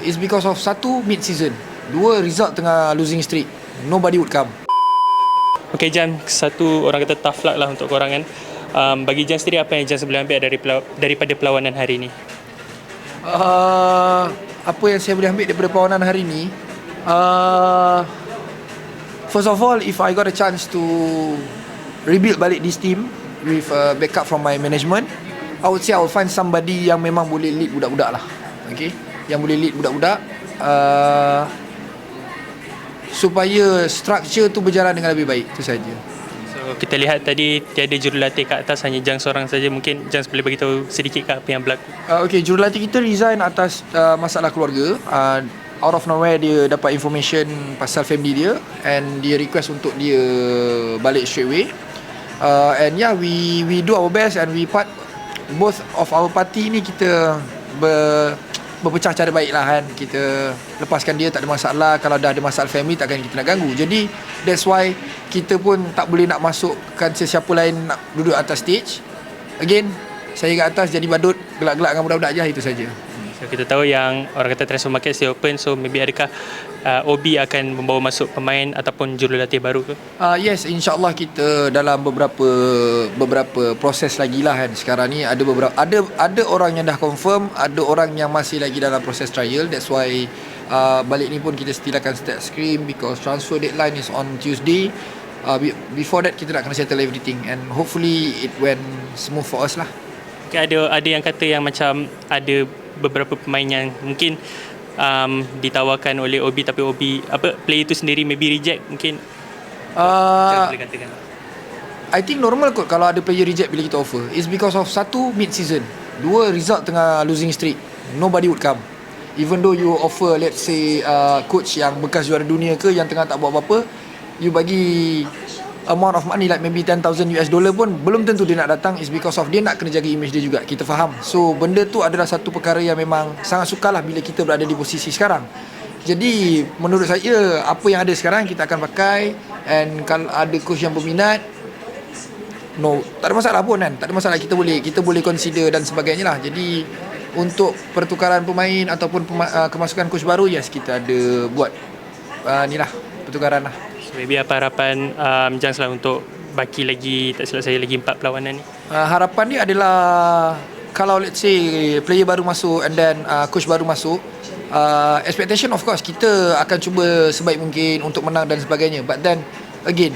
It's because of satu mid season. Dua result tengah losing streak. Nobody would come. Okay Jan, satu orang kata tough luck lah untuk korang kan. Um, bagi Jan sendiri apa yang Jan boleh ambil dari pelaw- daripada perlawanan hari ni? Uh, apa yang saya boleh ambil daripada perlawanan hari ni? Uh, first of all, if I got a chance to rebuild balik this team with uh, backup from my management, I would say I will find somebody yang memang boleh lead budak-budak lah. Okay? Yang boleh lead budak-budak. Uh, supaya structure tu berjalan dengan lebih baik. Itu saja. So kita lihat tadi tiada jurulatih kat atas hanya Jan seorang saja. Mungkin Jan boleh beritahu sedikit kat apa yang berlaku. Uh, okay, jurulatih kita resign atas uh, masalah keluarga. Uh, out of nowhere dia dapat information pasal family dia and dia request untuk dia balik straight away. Uh, and yeah, we we do our best and we part both of our party ni kita ber, berpecah cara baik lah kan. Kita lepaskan dia tak ada masalah. Kalau dah ada masalah family takkan kita nak ganggu. Jadi that's why kita pun tak boleh nak masukkan sesiapa lain nak duduk atas stage. Again, saya kat atas jadi badut gelak-gelak dengan budak-budak je itu saja. So kita tahu yang orang kata transfer market still open. So maybe adakah uh, OB akan membawa masuk pemain ataupun jurulatih baru ke? Uh, yes, insyaallah kita dalam beberapa beberapa proses lagi lah kan. Sekarang ni ada beberapa ada ada orang yang dah confirm, ada orang yang masih lagi dalam proses trial. That's why uh, balik ni pun kita still akan start screen because transfer deadline is on Tuesday. Uh, be- before that kita nak kena settle everything and hopefully it went smooth for us lah. Okay, ada ada yang kata yang macam ada beberapa pemain yang mungkin um, ditawarkan oleh OB tapi OB apa player itu sendiri maybe reject mungkin Uh, boleh katakan. I think normal kot kalau ada player reject bila kita offer. It's because of satu mid season. Dua result tengah losing streak. Nobody would come. Even though you offer let's say uh, coach yang bekas juara dunia ke yang tengah tak buat apa-apa, you bagi amount of money like maybe 10,000 US dollar pun belum tentu dia nak datang. Is because of dia nak kena jaga image dia juga. Kita faham. So benda tu adalah satu perkara yang memang sangat sukarlah bila kita berada di posisi sekarang. Jadi menurut saya apa yang ada sekarang kita akan pakai. And kalau ada coach yang berminat no tak ada masalah pun kan? Tak ada masalah. Kita boleh kita boleh consider dan sebagainya lah. Jadi untuk pertukaran pemain ataupun pema- uh, kemasukan coach baru yes kita ada buat. Uh, ni lah pertukaran lah Maybe apa harapan um, Jans lah untuk baki lagi tak silap saya lagi empat perlawanan ni. uh, harapan ni adalah kalau let's say player baru masuk and then uh, coach baru masuk uh, expectation of course kita akan cuba sebaik mungkin untuk menang dan sebagainya but then again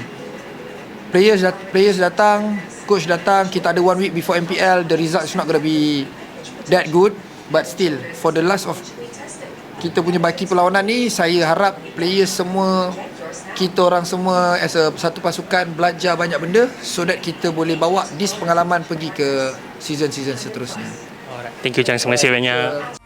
players dat- players datang coach datang kita ada one week before MPL the results not gonna be that good but still for the last of kita punya baki perlawanan ni saya harap players semua kita orang semua as a satu pasukan belajar banyak benda so that kita boleh bawa this pengalaman pergi ke season-season seterusnya. Alright. Thank you Jans. Terima kasih banyak.